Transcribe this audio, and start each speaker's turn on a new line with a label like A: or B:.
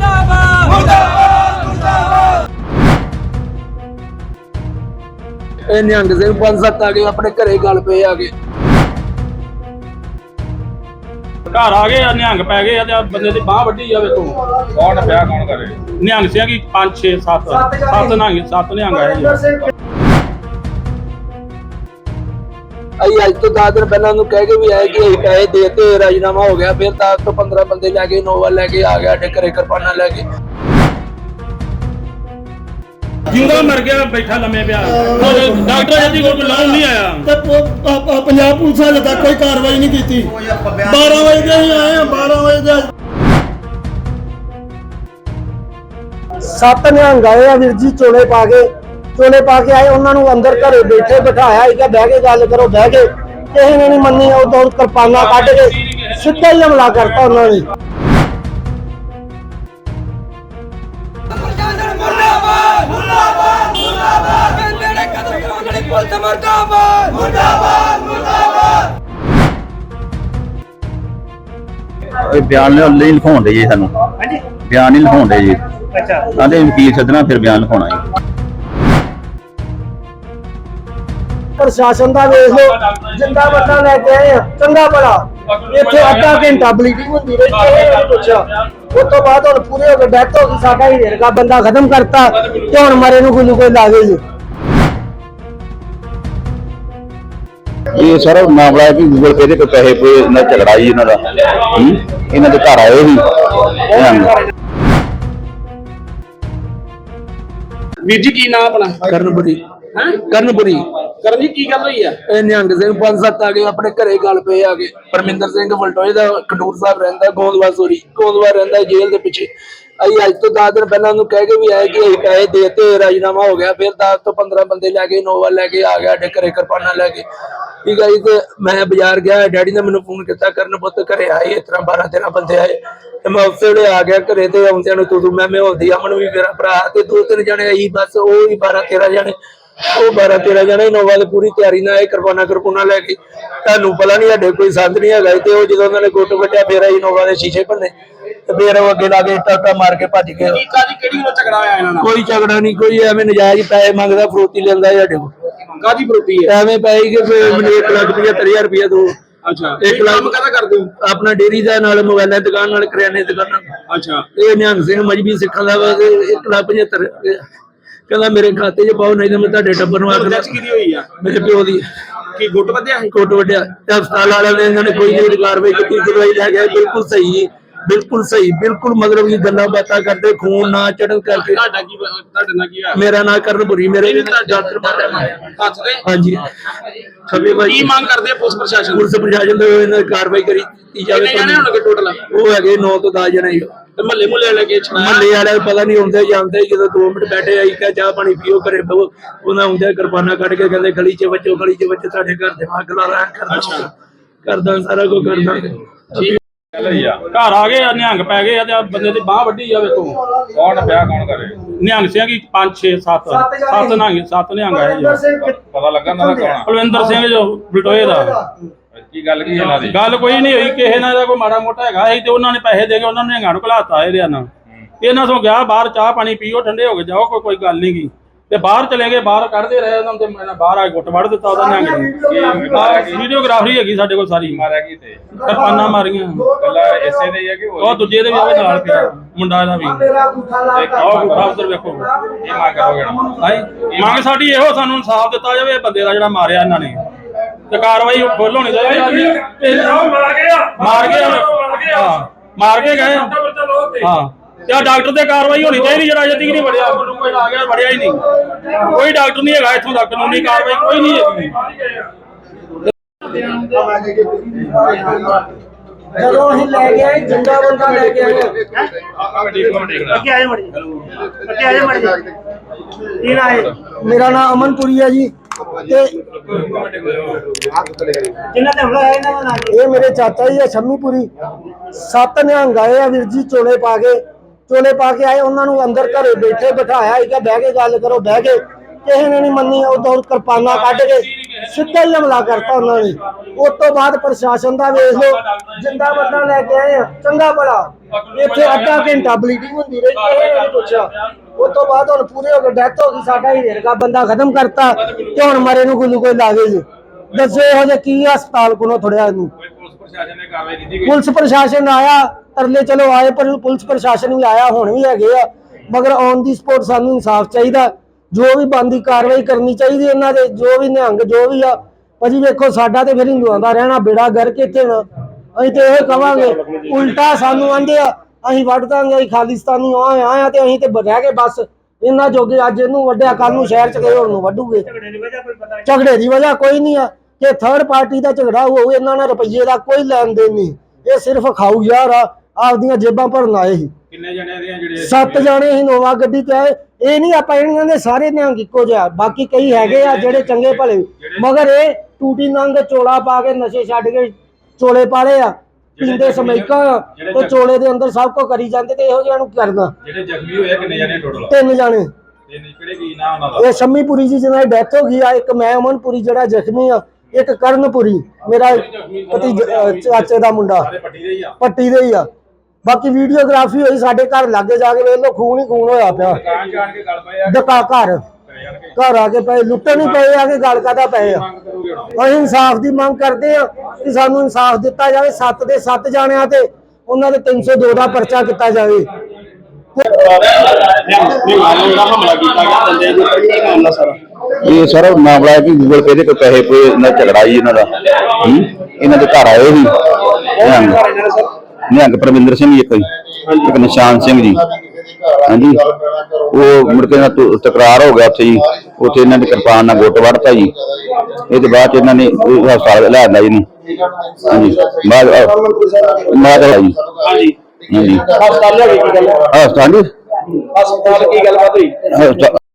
A: ਮੁਰਦਾਬਾਦ ਮੁਰਦਾਬਾਦ। ਮੁਰਦਾਬਾਦ
B: ਇਹ ਨਿਹੰਗ ਸਿੰਘ ਪੰਜ ਸੱਤ ਆ ਗਏ ਆਪਣੇ ਘਰੇ ਗੱਲ ਪਏ ਆ ਗਏ।
C: ਘਰ ਆ ਗਏ ਆ ਨਿਹੰਗ ਪੈ ਗਏ ਆ ਤੇ ਆਹ ਬੰਦੇ ਦੀ ਬਾਹ ਵੱਡੀ ਆ ਵੇਖੋ।
D: ਕੌਣ ਪਿਆ ਕੌਣ ਕਰੇ?
C: ਨਿਹੰਗ ਸਿੰਘ ਕੀ 5 6 7 7 ਨਿਹੰਗ ਸੱਤ ਨਿਹੰਗ ਆਏ ਜੀ।
B: ਅਸੀਂ ਅੱਜ ਤੋਂ 10 ਦਿਨ ਪਹਿਲਾਂ ਉਹਨੂੰ ਕਹਿ ਕੇ ਵੀ ਆਏ ਕਿ ਅਸੀਂ ਪੈਸੇ ਦੇ ਤੇ ਰਾਜੀਨਾਮਾ ਹੋ ਗਿਆ ਫਿਰ 10 ਤੋਂ 15 ਬੰਦੇ ਲੈ ਕੇ ਨੋਵਾ ਲੈ ਕੇ ਆ ਗਿਆ ਸਾਡੇ ਘਰੇ ਕਿਰਪਾਨਾਂ ਲੈ ਕੇ।
C: ਜਿੰਦਾ ਮਰ ਗਿਆ ਬੈਠਾ ਲੰਮੇ ਪਿਆ ਡਾਕਟਰ ਜਲਦੀ ਕੋਲ ਲਾਉਣ ਨਹੀਂ ਆਇਆ।
E: ਤੇ ਪ- ਪ- ਪ- ਪੰਜਾਬ ਪੁਲਿਸ ਹਾਲੇ ਤੱਕ ਕੋਈ ਕਾਰਵਾਈ ਨਹੀਂ ਕੀਤੀ। 12 ਵਜੇ ਦੇ ਅਸੀਂ ਆਏ ਆ 12 ਵਜੇ ਦੇ ਸੱਤ ਨਿਹੰਗ ਆਏ ਆ ਵੀਰ ਜੀ ਚੋਲੇ ਪਾ ਕੇ। ਚੋਲੇ ਪਾ ਕੇ ਆਏ ਉਹਨਾਂ ਨੂੰ ਅੰਦਰ ਘਰੇ ਬੈਠੇ ਬਿਠਾਇਆ ਇਹ ਬਹਿ ਕੇ ਗੱਲ ਕਰੋ ਬਹਿ ਕੇ ਕਿਸੇ ਨੇ ਨਹੀਂ ਮੰਨੀ ਉਹ ਤੋਂ ਕਿਰਪਾਨਾਂ ਕੱਢ ਕੇ ਸਿੱਧਾ ਹੀ ਹਮਲਾ ਕਰਤਾ ਉਹਨਾਂ ਨੇ।
A: ਮੁਰਦਾਬਾਦ ਮੁਰਦਾਬਾਦ ਮੁਰਦਾਬਾਦ
F: ਇਹ ਬਿਆਨ ਨਹੀਂ ਲਿਖਾਉਂਦੇ ਜੀ ਸਾਨੂੰ।
E: ਹਾਂਜੀ।
F: ਬਿਆਨ ਨਹੀਂ ਲਿਖਾਉਂਦੇ ਜੀ।
E: ਅੱਛਾ।
F: ਆਂਦੇ ਵਕੀਲ ਸੱਦਣਾ ਫਿਰ ਬਿਆਨ ਲਿਖਾਉਣਾ ਜੀ।
E: ਪ੍ਰਸ਼ਾਸਨ ਦਾ ਵੇਖ ਲਓ ਜਿੰਦਾ ਬੰਦਾ ਲੈ ਕੇ ਆਏ ਆ ਚੰਗਾ ਬੜਾ ਇੱਥੇ ਅੱਧਾ ਘੰਟਾ ਬਲੀਡਿੰਗ ਹੁੰਦੀ ਰਹੀ ਇਹ ਨਹੀਂ ਪੁੱਛਿਆ। ਉਸ ਤੋਂ ਬਾਅਦ ਹੁਣ ਪੂਰੇ ਹੋ ਗਏ ਡੈਥ ਹੋ ਗਈ ਸਾਡਾ ਹੀ ਰੇਰਗਾ ਬੰਦਾ ਖਤਮ ਕਰਤਾ। ਤੇ ਹੁਣ ਮਰੇ ਨੂੰ ਗਲੂਕੋਜ਼ ਲਾ ਗਏ ਜੀ।
F: ਇਹ ਸਾਰਾ ਮਾਮਲਾ ਹੈ ਵੀ ਗੂਗਲ ਪੇ ਦੇ ਕੋਈ ਪੈਸੇ ਪੂਏ ਇਹਨਾਂ ਦਾ ਝਗੜਾ ਇਹਨਾਂ ਦਾ। ਹੂੰ? ਇਹਨਾਂ ਦੇ ਘਰ ਆਏ ਸੀ। ਨਿਹੰਗ।
C: ਵੀਰ ਜੀ ਕੀ ਨਾਮ ਆਪਣਾ?
B: ਕਰਨਪੁਰੀ।
C: ਹੈ?
B: ਕਰਨਪੁਰੀ।
C: ਕਰਨ ਜੀ ਕੀ ਗੱਲ ਹੋਈ ਆ?
B: ਇਹ ਨਿਹੰਗ ਸਿੰਘ ਪੰਜ ਸੱਤ ਆ ਗਏ, ਆਪਣੇ ਘਰੇ ਗੱਲ ਪਏ ਆ ਗਏ। ਪਰਮਿੰਦਰ ਸਿੰਘ ਵਲਟੋਏ ਦਾ ਖਡੂਰ ਸਾਹਿਬ ਰਹਿੰਦਾ, ਗੋਂਦਵਾਲ, ਸੋਰੀ, ਗੋਂਦਵਾਲ ਰਹਿੰਦਾ ਜੇਲ੍ਹ ਦੇ ਪਿੱਛੇ। ਅਸੀਂ ਅੱਜ ਤੋਂ 10 ਦਿਨ ਪਹਿਲਾਂ ਉਹਨੂੰ ਕਹਿ ਕੇ ਵੀ ਆਏ ਕਿ ਅਸੀਂ ਪੈਸੇ ਦੇ ਰਾਜੀਨਾਮਾ ਹੋ ਗਿਆ, ਫਿਰ 10 ਤੋਂ 15 ਬੰਦੇ ਲੈ ਕੇ ਨੋਵਾ ਲੈ ਕੇ ਆ ਗਿਆ, ਸਾਡੇ ਘਰੇ ਕਿਰਪਾਨਾ ਲੈ ਕੇ। ਠੀਕ ਹੈ ਜੀ, ਤੇ ਮੈਂ ਬਾਜ਼ਾਰ ਗਿਆ, ਡੈਡੀ ਨੇ ਮੈਨੂੰ ਫੋਨ ਕੀਤਾ, ਕਰਨ ਪੁੱਤ ਘਰੇ ਆਏ, ਇਸ ਤਰ੍ਹਾਂ 12 13 ਬੰਦੇ ਆਏ। ਤੇ ਮੈਂ ਉਸੇ ਵੇਲੇ ਆ ਗਿਆ ਘਰੇ ਤੇ ਆਉਂਦਿਆਂ ਨੂੰ ਤੂੰ ਮੈਂ ਮੈਂ ਹੁੰਦੀ ਅਮਨ ਵੀ ਮੇਰਾ ਭਰਾ ਤੇ ਦੋ ਤਿੰਨ ਜਣੇ ਆਈ, ਬਸ ਉਹ ਹੀ 12 13 ਜਣੇ। ਉਹ 12 13 ਜਣੇ ਨੋਵਾ ਦੀ ਪੂਰੀ ਤਿਆਰੀ ਨਾਲ ਇਹ ਕਿਰਪਾਨਾਂ ਕਿਰਪਾਨਾਂ ਲੈ ਕੇ ਤੁਹਾਨੂੰ ਪਤਾ ਨਹੀਂ ਸਾਡੇ ਕੋਈ ਸੰਦ ਨਹੀਂ ਹੈਗਾ ਤੇ ਉਹ ਜਦੋਂ ਉਹਨਾਂ ਨੇ ਗੁੱਟ ਵੱਟਿਆ ਫੇਰ ਆਈ ਨੋਵਾ ਦੇ ਸ਼ੀਸ਼ੇ ਭੰਨੇ। ਤੇ ਫੇਰ ਉਹ ਅੱਗੇ ਲਾ ਕੇ ਟਾਟਾ ਮਾਰ ਕੇ ਭੱਜ ਗਏ।
C: ਕੀ ਕਾਦੀ ਕਿਹੜੀ ਗੱਲ ਝਗੜਾ ਹੋਇਆ ਇਹਨਾਂ ਨਾਲ?
B: ਕੋਈ ਝਗੜਾ ਨਹੀਂ ਕੋਈ ਐਵੇਂ ਨਜਾਇਜ਼ ਪੈਸੇ ਮੰਗਦਾ ਫਰੋਤੀ ਲੈਂਦਾ ਸਾਡੇ ਕੋਲ।
C: ਕਾਦੀ ਵਿਰੋਧੀ ਹੈ?
B: ਐਵੇਂ ਪੈਸੇ ਕਿ ਫਿਰ ਮੈਨੂੰ 1 ਲੱਖ 75000 ਰੁਪਏ ਦੋ।
C: ਅੱਛਾ
B: ਇੱਕ
C: ਕੰਮ ਕਾਹਦਾ ਕਰਦੇ ਹੋ?
B: ਆਪਣਾ ਡੇਰੀ ਦਾ ਨਾਲ ਮੋਬਾਈਲਾਂ ਦੀ ਦੁਕਾਨ ਨਾਲ ਕਰਿਆਨੇ ਦੀ ਦੁਕਾਨ।
C: ਅੱਛਾ।
B: ਇਹ ਨਿਹੰਗ ਸਿੰਘ ਮਜਬੀ ਸਿੱਖਾਂ ਦਾ ਵਾ ਤੇ 1 ਲੱਖ 75 ਕਹਿੰਦਾ ਮੇਰੇ ਖਾਤੇ 'ਚ ਪਾਓ ਨਹੀਂ ਤਾਂ ਮੈਂ ਤੁਹਾਡੇ ਟੱਬਰ ਨੂੰ ਆਖਦਾ।
C: ਜੱਜ ਕਿਹਦੀ ਹੋਈ ਆ?
B: ਮੇਰੇ ਪਿਓ ਦੀ।
C: ਕੀ ਗੁੱਟ ਵਧਿਆ ਸੀ?
B: ਕੋਟ ਵੱਡਿਆ ਤੇ ਹਸਪਤਾਲ ਵਾਲਿਆਂ ਨੇ ਇਹਨਾਂ ਨੇ ਕੋਈ ਨਹੀਂ ਕਾਰਵਾਈ ਕੀਤੀ ਦਵਾਈ ਲੈ ਗਿਆ ਬਿਲਕੁਲ ਸਹੀ ਬਿਲਕੁਲ ਸਹੀ ਬਿਲਕੁਲ ਮਤਲਬ ਕਿ ਗੱਲਾਂ ਬਾਤਾਂ ਕਰਦੇ ਖੂਨ ਨਾ ਚੜਨ ਕਰਕੇ।
C: ਤੁਹਾਡਾ ਕੀ ਤੁਹਾਡੇ ਨਾਲ ਕੀ ਹੋਇਆ?
B: ਮੇਰਾ ਨਾਂ ਕਰਨਪੁਰੀ ਮੇਰੇ ਡਾਕਟਰ ਮਾਰਿਆ
C: ਹੱਥ ਤੇ?
B: ਹਾਂਜੀ। ਖੱਬੇ ਭਾਈ
C: ਕੀ ਮੰਗ ਕਰਦੇ ਆ ਪੁਲਿਸ ਪ੍ਰਸ਼ਾਸਨ
B: ਪੁਲਿਸ ਪ੍ਰਸ਼ਾਸਨ ਦੇ ਇਹਨਾਂ ਦੀ ਕਾਰਵਾਈ ਕਰੀ ਕੀਤੀ ਜਾਵੇ
C: ਕਿੰਨੇ ਜਣੇ ਹੋਣਗੇ ਟੋਟਲ
B: ਉਹ ਹੈਗੇ 9 ਤੋਂ 10 ਜਣੇ
C: ਤੇ ਮਹੱਲੇ ਮੁੱਲੇ ਲੈ ਕੇ ਛੜਾਇਆ
B: ਮਹੱਲੇ ਵਾਲੇ ਪਤਾ ਨਹੀਂ ਹੁੰਦੇ ਜਾਂਦੇ ਜਦੋਂ 2 ਮਿੰਟ ਬੈਠੇ ਆਈ ਕਹ ਚਾਹ ਪਾਣੀ ਪੀਓ ਘਰੇ ਬਹੋ ਉਹਨਾਂ ਹੁੰਦੇ ਕਿਰਪਾਨਾਂ ਕੱਢ ਕੇ ਕਹਿੰਦੇ ਗਲੀ 'ਚ ਬੱਚੋ ਗਲੀ 'ਚ ਬੱਚੇ ਤੁਹਾਡੇ ਘਰ ਦੇ ਅੱਗ ਲਾ ਲਾ ਕਰਦਾ ਕਰਦਾ ਸਾਰਾ ਕੁਝ ਕਰਦਾ
D: ਆ
C: ਘਰ ਆ ਗਏ ਆ ਨਿਹੰਗ ਪੈ ਗਏ ਆ ਤੇ ਬੰਦੇ ਦੀ ਬਾਹ ਵੱਡੀ ਆ ਵੇਖੋ।
D: ਕੌਣ ਪਿਆ ਕੌਣ ਕਰੇ?
C: ਨਿਹੰਗ ਸਿੰਘ ਕੀ 5 6 7 7 ਨਿਹੰਗ ਸੱਤ ਨਿਹੰਗ ਆਏ ਜੀ।
D: ਪਤਾ ਲੱਗਾ ਨਾ ਕੌਣ
C: ਕੁਲਵਿੰਦਰ ਸਿੰਘ ਜੋ ਬਲਟੋਏ ਦਾ।
D: ਕੀ ਗੱਲ ਕੀ ਇਹਨਾਂ ਦੀ?
C: ਗੱਲ ਕੋਈ ਨਹੀਂ ਹੋਈ ਕਿਸੇ ਨਾਲ ਦਾ ਕੋਈ ਮਾੜਾ ਮੋਟਾ ਹੈਗਾ ਸੀ ਤੇ ਉਹਨਾਂ ਨੇ ਪੈਸੇ ਦੇ ਕੇ ਉਹਨਾਂ ਨੇ ਨਿਹੰਗਾਂ ਨੂੰ ਘਲਾਤਾ ਇਹਦੇ ਨਾਲ। ਇਹਨਾਂ ਤੋਂ ਗਿਆ ਬਾਹਰ ਚਾਹ ਪਾਣੀ ਪੀਓ ਠੰਡੇ ਹੋ ਕੇ ਜਾਓ ਕੋਈ ਕੋਈ ਗੱਲ ਨਹੀਂ ਗੀ। ਤੇ ਬਾਹਰ ਚਲੇ ਗਏ ਬਾਹਰ ਕੱਢਦੇ ਰਹੇ ਉਹਨਾਂ ਤੇ ਮੈਂ ਬਾਹਰ ਆ ਕੇ ਗੁੱਟ ਵੜ ਦਿੱਤਾ ਉਹਦਾ ਨੂੰ ਵੀਡੀਓਗ੍ਰਾਫੀ ਹੈਗੀ ਸਾਡੇ ਕੋਲ ਸਾਰੀ।
D: ਮਾਰਿਆ ਕੀ ਤੇ?
C: ਕਿਰਪਾਨਾਂ ਮਾਰੀਆਂ।
D: ਕੱਲਾ ਇਸੇ ਦੇ ਹੀ ਆ ਕਿ
C: ਉਹ ਦੂਜੇ ਦੇ ਵੀ ਉਹਦੇ ਨਾਲ ਪਿਆ ਮੁੰਡਾ ਇਹਦਾ ਵੀ। ਉਹ ਗੁੱਠਾ ਉੱਧਰ ਵੇਖੋ।
D: ਕੀ ਮੰਗ ਕਰੋਗੇ? ਨਾ
C: ਮੰਗ ਸਾਡੀ ਇਹੋ ਸਾਨੂੰ ਇਨਸਾਫ ਦਿੱਤਾ ਜਾਵੇ ਇਹ ਬੰਦੇ ਦਾ ਜਿਹੜਾ ਮਾਰਿਆ ਇਹਨਾਂ ਨੇ। ਤੇ ਕਾਰਵਾਈ ਫੁੱਲ ਹੋਣੀ ਚਾਹੀਦੀ ਮਾਰ ਕੇ ਮਾਰ ਕੇ ਹਾਂ ਮਾਰ ਕੇ ਗਏ ਹਾਂ। ਤੇ ਆਹ ਡਾਕਟਰ ਤੇ ਕਾਰਵਾਈ ਹੋਣੀ ਚਾਹੀਦੀ ਜਿਹੜਾ ਅਜੇ ਤੱਕ ਨਹੀਂ ਵੜਿਆ ਮੈਨੂੰ ਕੋਈ ਆ ਗਿਆ ਵੜਿਆ ਹੀ ਨਹੀਂ। ਕੋਈ ਡਾਕਟਰ ਨਹੀਂ ਹੈਗਾ ਇੱਥੋਂ ਤੱਕ ਕਾਨੂੰਨੀ ਕਾਰਵਾਈ ਕੋਈ ਨਹੀਂ ਹੈਗੀ।
E: ਜਦੋਂ ਅਸੀਂ ਲੈ ਕੇ ਆਏ ਜਿੰਦਾ ਬੰਦਾ ਲੈ ਕੇ ਆਏ
D: ਅੱਗੇ
E: ਆਏ ਮੜੀ ਅੱਗੇ ਆਏ ਮੜੀ ਕੀ ਨਾ ਹੈ? ਮੇਰਾ ਨਾਮ ਅਮਨਪੁਰੀ ਹੈ ਜੀ। ਤੇ ਜਿੰਨਾ ਤੇ ਹਮਲਾ ਹੈ ਇਹਨਾਂ ਦਾ ਨਾਮ ਇਹ ਮੇਰੇ ਚਾਚਾ ਜੀ ਆ ਸ਼ੰਮੀਪੁਰੀ। ਸੱਤ ਨਿਹੰਗ ਆਏ ਆ ਵੀਰ ਜੀ ਚੋਲੇ ਪਾ ਕੇ। ਚੋਲੇ ਪਾ ਕੇ ਆਏ ਉਹਨਾਂ ਨੂੰ ਅੰਦਰ ਘਰੇ ਬੈਠੇ ਬਿਠਾਇਆ। ਇਹ ਬਹਿ ਕੇ ਗੱਲ ਕਰੋ ਬਹਿ ਕੇ। ਕਿਸੇ ਨੇ ਨਹੀਂ ਮੰਨੀ ਉਹ ਤੋਂ ਕਿਰਪਾਨਾਂ ਕੱਢ ਕੇ ਸਿੱਧਾ ਹੀ ਹਮਲਾ ਕਰਤਾ ਉਹਨਾਂ ਨੇ। ਉਸ ਤੋਂ ਬਾਅਦ ਪ੍ਰਸ਼ਾਸਨ ਦਾ ਵੇਖ ਲਓ ਜਿੰਦਾ ਬੰਦਾ ਲੈ ਕੇ ਆਏ ਆ ਚੰਗਾ ਭਲਾ। ਇੱਥੇ ਅੱਧਾ ਘੰਟਾ ਬਲੀਡਿੰਗ ਹੁੰਦੀ ਰਹੀ ਕਿਸੇ ਨੇ ਨਹੀਂ ਪੁੱਛਿਆ। ਉਸ ਤੋਂ ਬਾਅਦ ਹੁਣ ਪੂਰੇ ਹੋ ਗਏ ਡੈਥ ਹੋ ਗਈ ਸਾਡਾ ਹੀ ਰੇਰਗਾ ਬੰਦਾ ਖਤਮ ਕਰਤਾ ਤੇ ਹੁਣ ਮਰੇ ਨੂੰ ਗੁੱਲੂ ਕੋਈ ਲਾਵੇ ਜੀ। ਦੱਸੋ ਇਹੋ ਜਿਹਾ ਕੀ ਹਸਪਤਾਲ ਕੋਲੋਂ ਥੋੜਿਆ
D: ਨੇ
E: ਪੁਲਿਸ ਪ੍ਰਸ਼ਾਸਨ ਆਇਆ ਤਰਲੇ ਚਲੋ ਆਏ ਪਰ ਪੁਲਿਸ ਪ੍ਰਸ਼ਾਸਨ ਵੀ ਆਇਆ ਹੁਣ ਵੀ ਹੈਗੇ ਆ। ਮਗਰ ਔਨ ਦੀ ਸਪੋਰਟ ਸਾਨੂੰ ਇਨਸਾਫ ਚਾਹੀਦਾ। ਜੋ ਵੀ ਬੰਦੀ ਕਾਰਵਾਈ ਕਰਨੀ ਚਾਹੀਦੀ ਇਹਨਾਂ ਦੇ ਜੋ ਵੀ ਨਿਹੰਗ ਜੋ ਵੀ ਆ। ਭਾਜੀ ਵੇਖੋ ਸਾਡਾ ਤੇ ਫਿਰ ਹਿੰਦੂਆਂ ਦਾ ਰਹਿਣਾ ਬੇੜਾ ਗਰ ਕੇ ਇੱਥੇ ਨਾ ਅਸੀਂ ਤੇ ਇਹ ਕਵਾਂਗੇ ਉਲਟਾ ਸਾਨੂੰ ਆਂਦੇ ਆ ਅਸੀਂ ਵੱਢ ਦਾਂਗੇ ਅਸੀਂ ਖਾਲਿਸਤਾਨੀ ਆ ਆ ਤੇ ਅਸੀਂ ਤੇ ਰਹਿ ਗਏ ਬਸ। ਇਹਨਾਂ ਜੋਗੇ ਅੱਜ ਇਹਨੂੰ ਵੱਡਿਆ ਕੱਲ ਨੂੰ ਸ਼ਹਿਰ ਚ ਗਏ ਹੋਰ ਨੂੰ ਵੱਢੂਗੇ। ਝਗੜੇ ਦੀ ਵਜ੍ਹਾ ਕੋਈ ਨਹੀਂ। ਆ। ਕਿ ਥਰਡ ਪਾਰਟੀ ਦਾ ਝਗੜਾ ਹੋਊ ਇਹਨਾਂ ਨਾਲ ਰੁਪਈਏ ਦਾ ਕੋਈ ਲੈਣ ਦੇਣ ਨਹੀਂ। ਇਹ ਸਿਰਫ ਖਾਊ ਯਾਰ ਆ ਆਪਦੀਆਂ ਜੇਬਾਂ ਭਰਨ ਆਏ ਸੀ।
D: ਕਿੰਨੇ ਜਣੇ ਦੀਆਂ ਜਿਹੜੇ
E: ਸੱਤ ਜਾਣੇ ਸੀ ਨੋਵਾ ਗੱਡੀ ਤੇ ਆਏ। ਇਹ ਨਹੀਂ ਆਪਾਂ ਇਹਨਾਂ ਦੇ ਸਾਰੇ ਨਿਹੰਗ ਇੱਕੋ ਜਿਹਾ ਬਾਕੀ ਕਈ ਹੈਗੇ ਆ ਜਿਹੜੇ ਚੰਗੇ ਭਲੇ। ਮਗਰ ਇਹ ਟੂਟੀ ਨੰਗ ਚੋਲਾ ਪਾ ਕੇ ਨਸ਼ੇ ਛੱਡ ਕੇ ਚੋਲੇ ਪਾਲੇ ਆ। ਪੀਂਦੇ ਸਮੈਕਾ ਤੇ ਚੋਲੇ ਦੇ ਅੰਦਰ ਸਭ ਕੁਝ ਕਰੀ ਜਾਂਦੇ ਤੇ ਇਹੋ ਜਿਹਾ ਨੂੰ ਕਰਨਾ?
D: ਜਿਹੜੇ ਜ਼ਖਮੀ ਹੋਏ ਕਿੰਨੇ ਜਣੇ ਟੋਟਲ
E: ਤਿੰਨ ਜਾਣੇ।
D: ਕੀ
E: ਇਹ ਸ਼ੰਮੀਪੁਰੀ ਜੀ ਜਿਹਨਾਂ ਦੀ ਡੈਥ ਹੋ ਗਈ ਆ ਇੱਕ ਮੈਂ ਅਮਨਪੁਰੀ ਜਿਹੜਾ ਜ਼ਖਮੀ ਆ ਇੱਕ ਕਰਨਪੁਰੀ ਮੇਰਾ ਪਤੀ ਚਾਚੇ ਦਾ ਮੁੰਡਾ।
D: ਪੱਟੀ ਦੇ ਹੀ ਆ?
E: ਬਾਕੀ ਵੀਡੀਓਗ੍ਰਾਫੀ ਹੋਈ ਸਾਡੇ ਘਰ ਲਾਗੇ ਜਾ ਕੇ ਵੇਖ ਲਓ ਖੂਨ ਹੀ ਖੂਨ ਹੋਇਆ ਪਿਆ।
D: ਦੁਕਾਨ ਜਾਣ ਕੇ ਗੱਲ ਆ?
E: ਡਕਾ ਘਰ। ਘਰ ਆ ਕੇ ਪਏ, ਲੁੱਟਣ ਹੀ ਪਏ, ਆ ਕੇ ਗੱਲ ਕਾਦਾ ਪਏ ਆ। ਅਸੀਂ ਇਨਸਾਫ ਦੀ ਮੰਗ ਕਰਦੇ ਆ ਕਿ ਸਾਨੂੰ ਇਨਸਾਫ ਦਿੱਤਾ ਜਾਵੇ, ਸੱਤ ਦੇ ਸੱਤ ਜਾਣਿਆਂ ਤੇ ਉਹਨਾਂ ਦੇ 302 ਦਾ ਪਰਚਾ ਕੀਤਾ ਜਾਵੇ।
F: ਇਹ ਸਾਰਾ ਮਾਮਲਾ ਹੈ ਕਿ ਗੂਗਲ ਪੇ ਦੇ ਕੋਈ ਪੈਸੇ ਪੂਏ ਇਹਨਾਂ ਝਗੜਾ ਜੀ ਇਹਨਾਂ ਦਾ। ਇਹਨਾਂ ਦੇ ਘਰ ਆਏ ਸੀ। ਨਿਹੰਗ। ਪਰਮਿੰਦਰ ਸਿੰਘ ਜੀ ਕੋਈ ਇੱਕ ਨਿਸ਼ਾਨ ਸਿੰਘ ਜੀ। ਹਾਂਜੀ। ਉਹ ਮੁੜ ਕੇ ਨਾਲ ਤਕਰਾਰ ਹੋ ਗਿਆ ਉੱਥੇ ਜੀ। ਉੱਥੇ ਇਹਨਾਂ ਨੇ ਕਿਰਪਾਨ ਨਾਲ ਗੁੱਟ ਵੜਤਾ ਜੀ। ਇਹ ਤੇ ਬਾਅਦ ਚ ਇਹਨਾਂ ਨੇ ਉਹ ਹਸਪਤਾਲ ਲਿਆਂਦਾ ਜੀ ਨੂੰ ਹਾਂਜੀ। ਬਾਅਦ ਬਾਅਦ ਜੀ। ਹਾਂਜੀ।
E: ਹਸਪਤਾਲ ਕੀ ਗੱਲ?
F: ਹਸਪਤਾਲ
E: ਹਸਪਤਾਲ ਕੀ ਗੱਲ ਬਾਤ ਹੋਈ